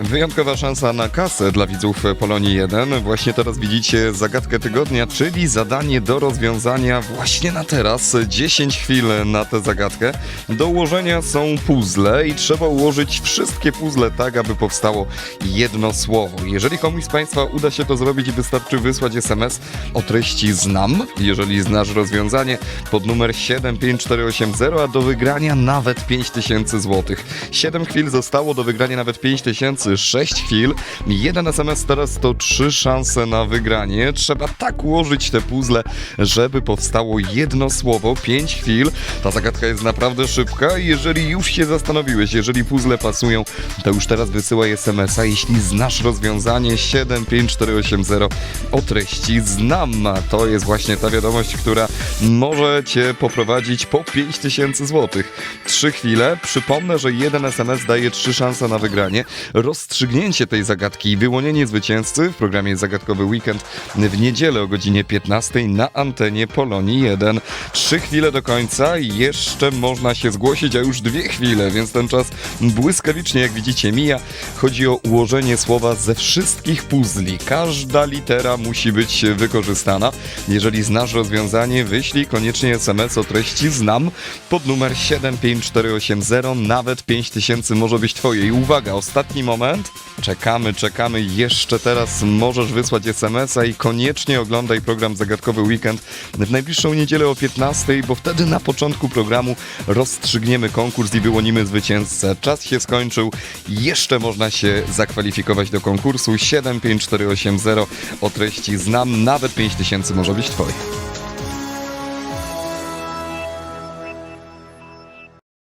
Wyjątkowa szansa na kasę dla widzów Polonii 1. Właśnie teraz widzicie zagadkę tygodnia, czyli zadanie do rozwiązania właśnie na teraz. 10 chwil na tę zagadkę. Do ułożenia są puzzle i trzeba ułożyć wszystkie puzzle tak, aby powstało jedno słowo. Jeżeli komuś z Państwa uda się to zrobić, wystarczy wysłać SMS o treści znam, jeżeli znasz rozwiązanie, pod numer 75480, a do wygrania nawet 5000 zł. 7 chwil zostało do wygrania nawet 5000, 6 chwil. Jeden SMS teraz to 3 szanse na wygranie. Trzeba tak ułożyć te puzzle, żeby powstało jedno słowo, 5 chwil. Ta zagadka jest naprawdę szybka jeżeli już się zastanowiłeś, jeżeli puzzle pasują, to już teraz wysyłaj SMS-a, jeśli znasz rozwiązanie 75480 o treści znam. To jest właśnie ta wiadomość, która może Cię poprowadzić po 5000 zł. Trzy chwile. Przypomnę, że jeden SMS daje trzy szanse na wygranie. Rozstrzygnięcie tej zagadki i wyłonienie zwycięzcy w programie Zagadkowy Weekend w niedzielę o godzinie 15 na antenie Polonii 1. Trzy chwile do końca jeszcze można się zgłosić, a już dwie chwile, więc ten czas błyskawicznie, jak widzicie, mija. Chodzi o ułożenie słowa ze wszystkich puzli. Każda litera musi być wykorzystana. Jeżeli znasz rozwiązanie, wyślij koniecznie SMS o treści znam pod numer 75480. Nawet 5000 może być twoje. I uwaga, ostatni moment. Czekamy, czekamy. Jeszcze teraz możesz wysłać SMS-a i koniecznie oglądaj program Zagadkowy Weekend w najbliższą niedzielę o 15, bo wtedy na początku programu rozstrzygniemy konkurs i wyłonimy zwycięzcę. Czas się skończył. Jeszcze można się zakwalifikować do konkursu 75480 o treści znam. Nawet 5000 może być twoje.